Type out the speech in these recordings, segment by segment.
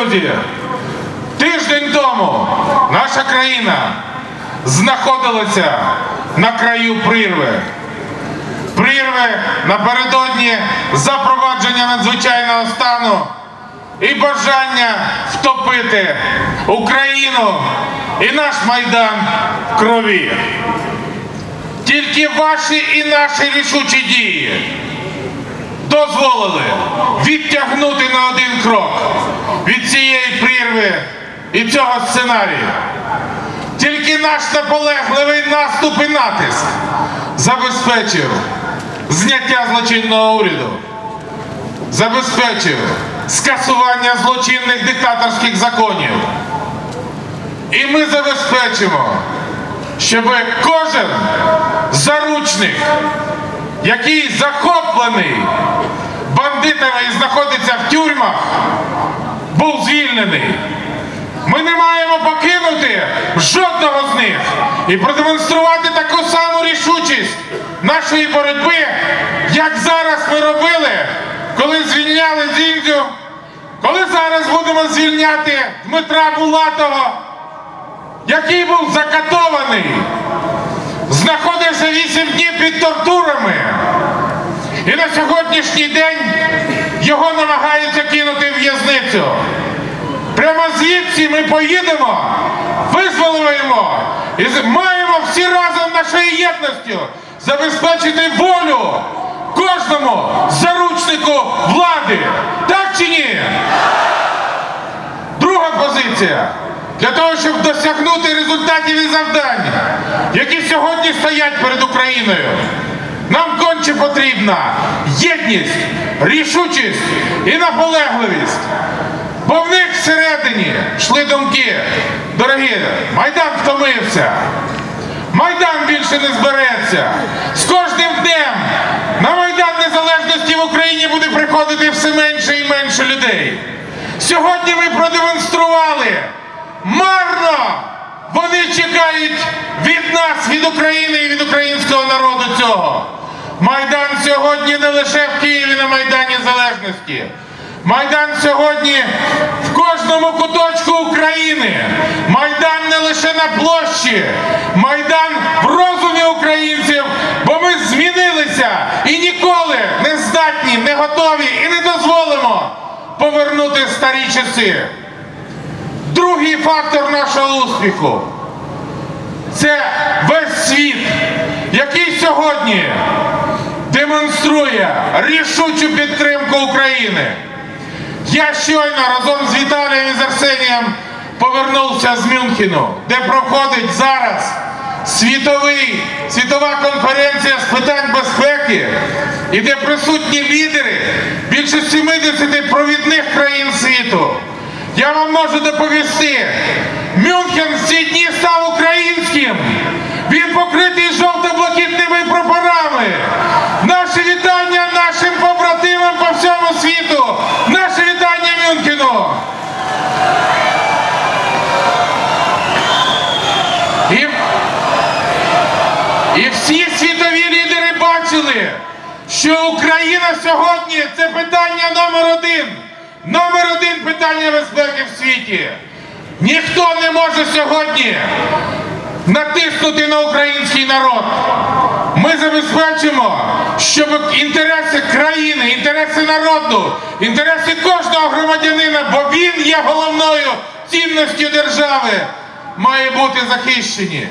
друзі, тиждень тому наша країна знаходилася на краю прірви. Прірви напередодні запровадження надзвичайного стану і бажання втопити Україну і наш майдан в крові. Тільки ваші і наші рішучі дії дозволили відтягнути на один крок від цієї прірви і цього сценарію. Тільки наш наполегливий наступ і натиск забезпечив зняття злочинного уряду, забезпечив скасування злочинних диктаторських законів. І ми забезпечимо, щоб кожен заручник, який захоплений бандитами і знаходиться в тюрмах, був звільнений. Ми не маємо покинути жодного з них і продемонструвати таку саму рішучість нашої боротьби, як зараз ми робили, коли звільняли Зіндзю, коли зараз будемо звільняти Дмитра Булатова, який був закатований, знаходився 8 днів під тортурами. І на сьогоднішній день його намагаються кинути в в'язницю. Прямо звідси ми поїдемо, визволимо і маємо всі разом нашою єдністю забезпечити волю кожному заручнику влади. Так чи ні? Друга позиція. Для того, щоб досягнути результатів і завдань, які сьогодні стоять перед Україною, нам конче потрібна єдність, рішучість і наполегливість. Бо в них всередині йшли думки. Дорогі, Майдан втомився. Майдан більше не збереться. З кожним днем на Майдан Незалежності в Україні буде приходити все менше і менше людей. Сьогодні ми продемонстрували марно. Вони чекають від нас, від України і від українського народу цього. Майдан сьогодні не лише в Києві на Майдані Залежності. Майдан сьогодні в кожному куточку України. Майдан не лише на площі, майдан в розумі українців, бо ми змінилися і ніколи не здатні, не готові і не дозволимо повернути старі часи. Другий фактор нашого успіху це весь світ, який сьогодні демонструє рішучу підтримку України. Я щойно разом з Віталієм і з Арсенієм повернувся з Мюнхену, де проходить зараз світовий, світова конференція з питань безпеки, і де присутні лідери більше 70 провідних країн світу. Я вам можу доповісти, Мюнхен в ці дні став українським. Він покритий жовто-блакитними прапорами. Наше вітання нашим побратимам по всьому світу. Наше вітання Мюнхену. І, і всі світові лідери бачили, що Україна сьогодні це питання номер один. Номер один питання безпеки в світі. Ніхто не може сьогодні натиснути на український народ. Ми забезпечимо, щоб інтереси країни, інтереси народу, інтереси кожного громадянина, бо він є головною цінністю держави, має бути захищені.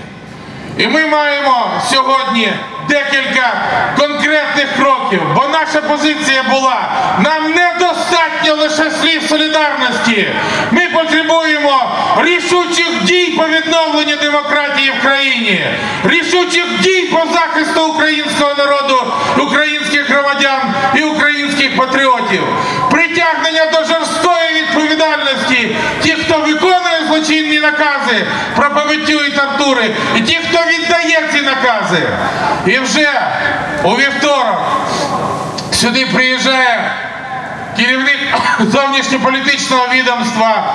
І ми маємо сьогодні декілька конкретних кроків, бо наша позиція була: нам недостатньо лише слів солідарності. Рішучих дій по відновленню демократії в країні, рішучих дій по захисту українського народу, українських громадян і українських патріотів, притягнення до жорсткої відповідальності тих, хто виконує злочинні накази про побиттю і тортури, і ті, хто віддає ці накази. І вже у вівторок сюди приїжджає керівник зовнішньополітичного відомства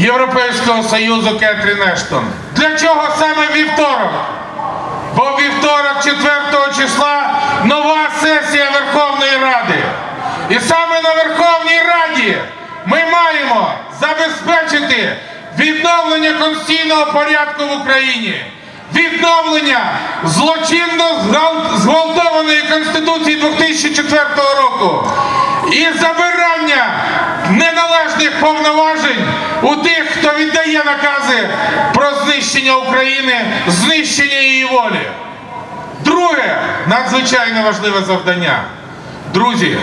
Європейського Союзу Кетрін Ештон. Для чого саме вівторок? Бо вівторок, 4 числа, нова сесія Верховної Ради. І саме на Верховній Раді ми маємо забезпечити відновлення конституційного порядку в Україні, відновлення злочинно зґвалтованої Конституції 2004 року і забирання неналежних повноважень у тих, хто віддає накази про знищення України, знищення її волі. Друге надзвичайно важливе завдання. Друзі,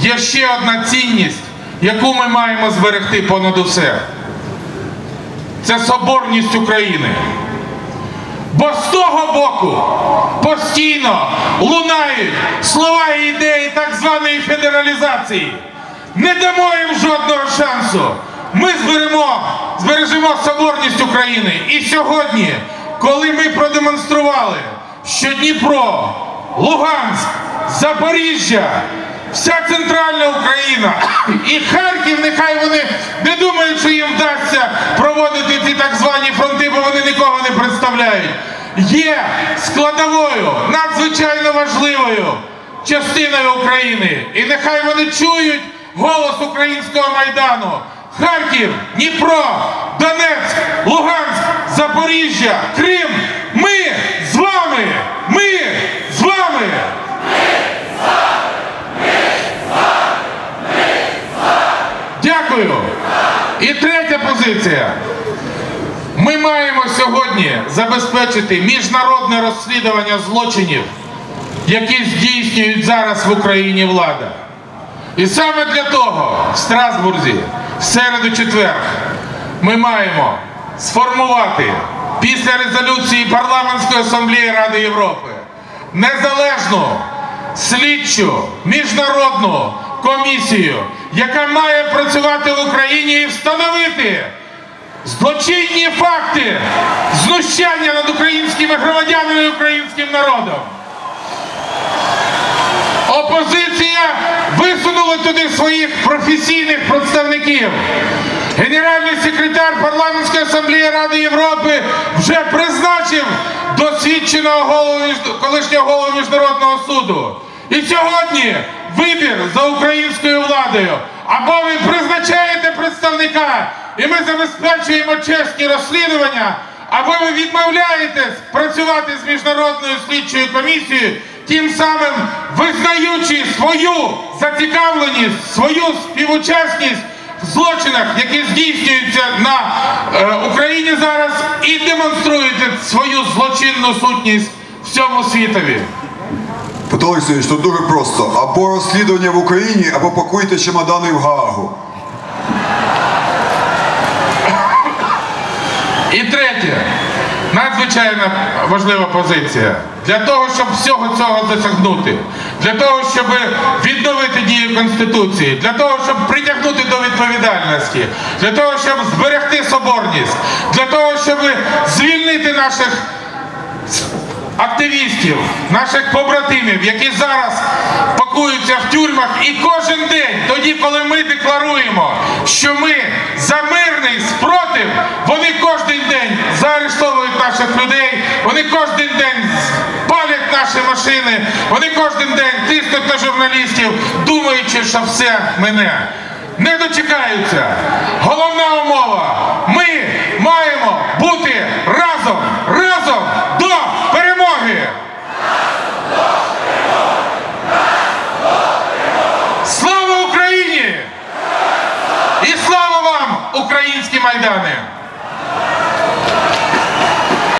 є ще одна цінність, яку ми маємо зберегти понад усе. Це соборність України. Бо з того боку постійно лунають слова і ідеї так званої федералізації. Не дамо їм жодного шансу. Ми зберемо, збережемо соборність України. І сьогодні, коли ми продемонстрували, що Дніпро, Луганськ, Запоріжжя, вся центральна Україна і Харків, нехай вони не думають, що їм вдасться проводити так звані фронти, бо вони нікого не представляють. Є складовою надзвичайно важливою частиною України. І нехай вони чують голос українського майдану. Харків, Дніпро, Донецьк, Луганськ, Запоріжжя, Крим. Ми з вами! Ми з вами! Дякую. І третя позиція. Ми маємо сьогодні забезпечити міжнародне розслідування злочинів, які здійснюють зараз в Україні влада. І саме для того в Страсбурзі, в середу четвер, ми маємо сформувати після резолюції Парламентської асамблеї Ради Європи незалежну слідчу міжнародну комісію, яка має працювати в Україні і встановити злочинні факти знущання над українськими громадянами і українським народом. Опозиція висунула туди своїх професійних представників. Генеральний секретар Парламентської асамблеї Ради Європи вже призначив досвідченого голову колишнього голову міжнародного суду. І сьогодні вибір за українською владою. Або ви призначаєте представника, і ми забезпечуємо чесні розслідування, або ви відмовляєтесь працювати з міжнародною слідчою комісією, тим самим визнаючи свою зацікавленість, свою співучасність в злочинах, які здійснюються на е, Україні зараз, і демонструєте свою злочинну сутність всьому світові. Петро Олексійович, тут дуже просто. Або розслідування в Україні, або пакуйте чемодани в Гаагу. І третє, надзвичайно важлива позиція. Для того, щоб всього цього досягнути, для того, щоб відновити дію Конституції, для того, щоб притягнути до відповідальності, для того, щоб зберегти соборність, для того, щоб звільнити наших активістів, наших побратимів, які зараз пакуються в тюрмах, і кожен день, тоді, коли ми декларуємо, що ми за мирний спротив, вони кожен день заарештовують наших людей, вони кожен день палять наші машини, вони кожен день тиснуть на журналістів, думаючи, що все мене. Не дочекаються. Головна умова. Ми маємо